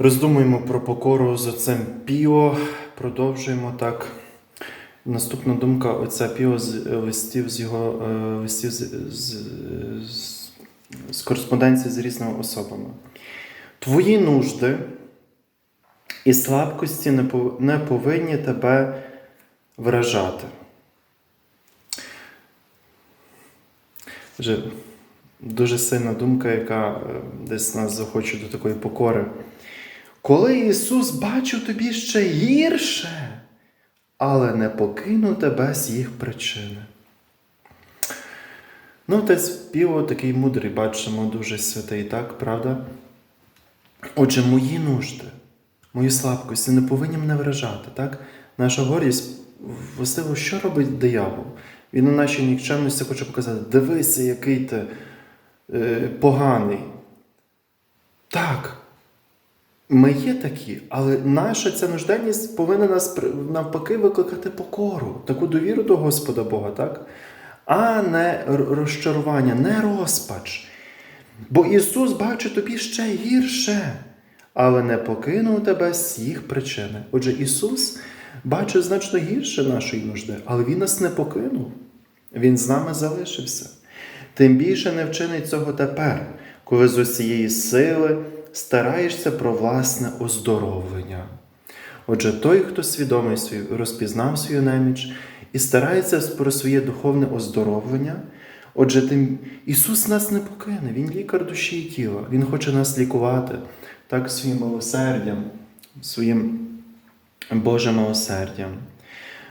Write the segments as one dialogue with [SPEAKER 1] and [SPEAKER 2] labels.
[SPEAKER 1] Роздумуємо про покору з отцем Піо, продовжуємо так. Наступна думка отця Піо з листів з його е, листів з, з, з, з кореспонденції з різними особами. Твої нужди і слабкості не повинні тебе вражати. Вже дуже сильна думка, яка е, десь нас захоче до такої покори. Коли Ісус бачив тобі ще гірше, але не покинув тебе з їх причини. Ну, отець Піо такий мудрий, бачимо, дуже святий, так, правда? Отже, мої нужди, мої слабкості не повинні мене вражати, так? Наша гордість, властиво, що робить диявол? Він у нашій нікчемності хоче показати: дивися, який ти е, поганий. Так, ми є такі, але наша ця нужденність повинна нас навпаки викликати покору, таку довіру до Господа Бога, так? а не розчарування, не розпач. Бо Ісус бачить тобі ще гірше, але не покинув тебе з їх причини. Отже, Ісус бачить значно гірше нашої нужди, але Він нас не покинув. Він з нами залишився. Тим більше не вчинить цього тепер, коли з усієї сили стараєшся про власне оздоровлення. Отже, той, хто свідомий свій, розпізнав свою неміч і старається про своє духовне оздоровлення, отже, тим Ісус нас не покине, Він лікар душі і тіла, Він хоче нас лікувати так своїм милосердям, своїм Божим милосердям.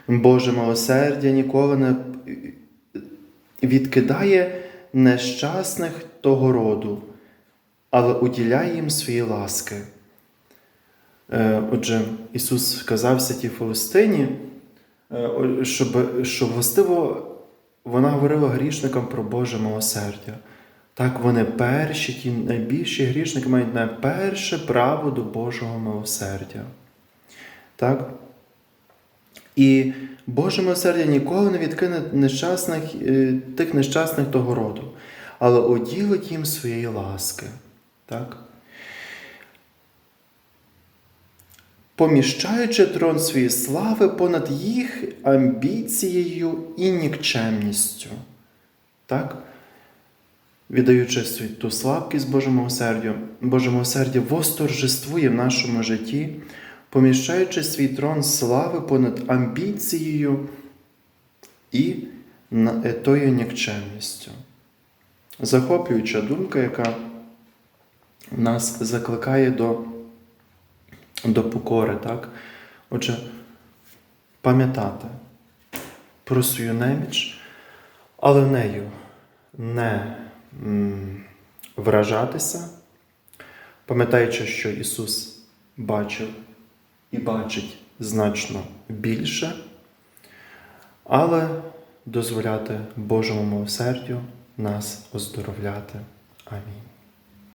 [SPEAKER 1] Боже милосердя ніколи не відкидає нещасних того роду, але уділяє їм свої ласки. Е, Отже, Ісус сказав святій Фаустині, е, щоб, щоб властиво вона говорила грішникам про Боже милосердя. Так, вони перші, ті найбільші грішники мають найперше право до Божого милосердя. Так? І Боже милосердя ніколи не відкине нещасних, е, тих нещасних того роду, але оділить їм своєї ласки. Так? Поміщаючи трон своєї слави понад їх амбіцією і нікчемністю. Так? Віддаючи свою ту слабкість Божому милосердю, Боже милосердя восторжествує в нашому житті, поміщаючи свій трон слави понад амбіцією і тою нікчемністю. Захоплююча думка, яка нас закликає до, до покори, так? Отже, пам'ятати про свою неміч, але нею не вражатися, пам'ятаючи, що Ісус бачив і бачить значно більше, але дозволяти Божому милосердю нас оздоровляти. Амінь.